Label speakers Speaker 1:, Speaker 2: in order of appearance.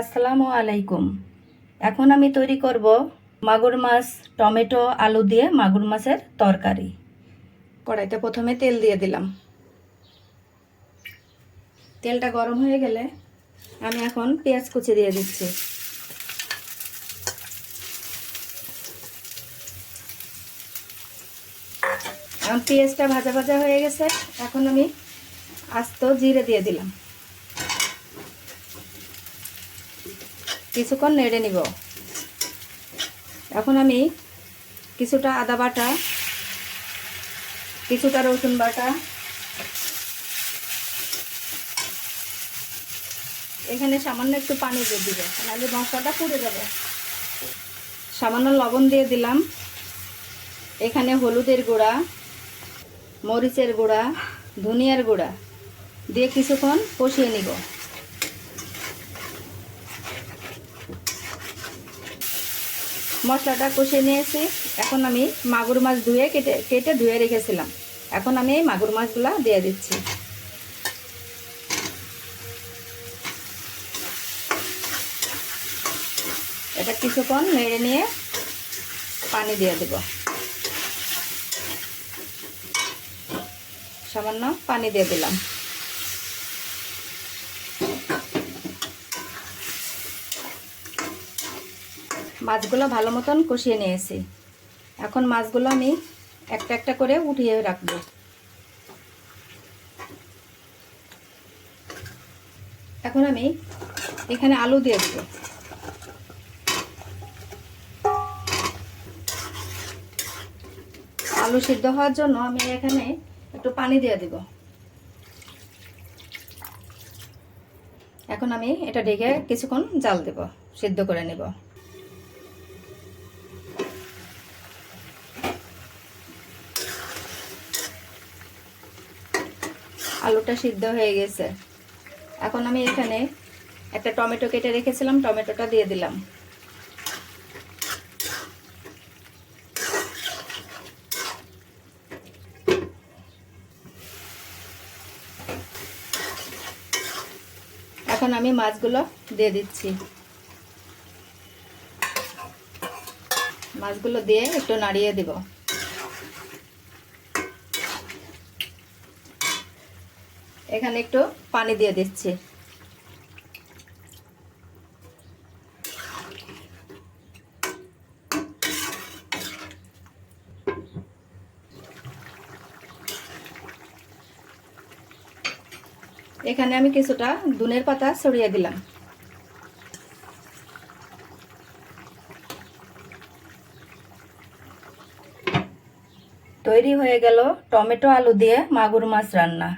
Speaker 1: আসসালামু আলাইকুম। এখন আমি তৈরি করব মাগুর মাছ, টমেটো, আলু দিয়ে মাগুর মাছের তরকারি। কড়াইতে প্রথমে তেল দিয়ে দিলাম। তেলটা গরম হয়ে গেলে আমি এখন পেঁয়াজ কুচি দিয়ে দিচ্ছি। পেঁয়াজটা ভাজা ভাজা হয়ে গেছে, এখন আমি আস্ত জিরে দিয়ে দিলাম। কিছুক্ষণ নেড়ে নিব। এখন আমি কিছুটা আদা বাটা, কিছুটা রসুন বাটা, এখানে সামান্য একটু পানি দিয়ে দিব, নাহলে মশলাটা পুড়ে যাবে। সামান্য লবণ দিয়ে দিলাম। এখানে হলুদের গুঁড়া, মরিচের গুঁড়া, ধনিয়ার গুঁড়া দিয়ে কিছুক্ষণ কষিয়ে নিব। মশলাটা কষিয়ে নিয়েছি। এখন আমি মাগুর মাছ ধুয়ে কেটে কেটে ধুয়ে রেখেছিলাম। এখন আমি এই মাগুর মাছগুলো দিয়ে দিচ্ছি। এটা কিছুক্ষণ নেড়ে নিয়ে পানি দিয়ে দেব। সামান্য পানি দিয়ে দিলাম। মাছগুলো ভালো মতন কষিয়ে নিয়েছি। এখন মাছগুলো আমি একটা একটা করে উঠিয়ে রাখব। এখন আমি এখানে আলু দিয়ে দেবো। আলু সিদ্ধ হওয়ার জন্য আমি এখানে একটু পানি দিয়ে দিব। এখন আমি এটা ঢেকে কিছুক্ষণ জাল দেব, সিদ্ধ করে নেব। আলুটা সিদ্ধ হয়ে গেছে। এখন আমি এখানে একটা টমেটো কেটে রেখেছিলাম, টমেটোটা দিয়ে দিলাম। এখন আমি মাছগুলো দিয়ে দিচ্ছি। মাছগুলো দিয়ে একটু নাড়িয়ে দেব। এখানে একটু পানি দিয়ে দিচ্ছি। এখানে আমি কিছুটা দুনের পাতা ছড়িয়ে দিলাম। তৈরি হয়ে গেল টমেটো আলু দিয়ে মাগুর মাছ রান্না।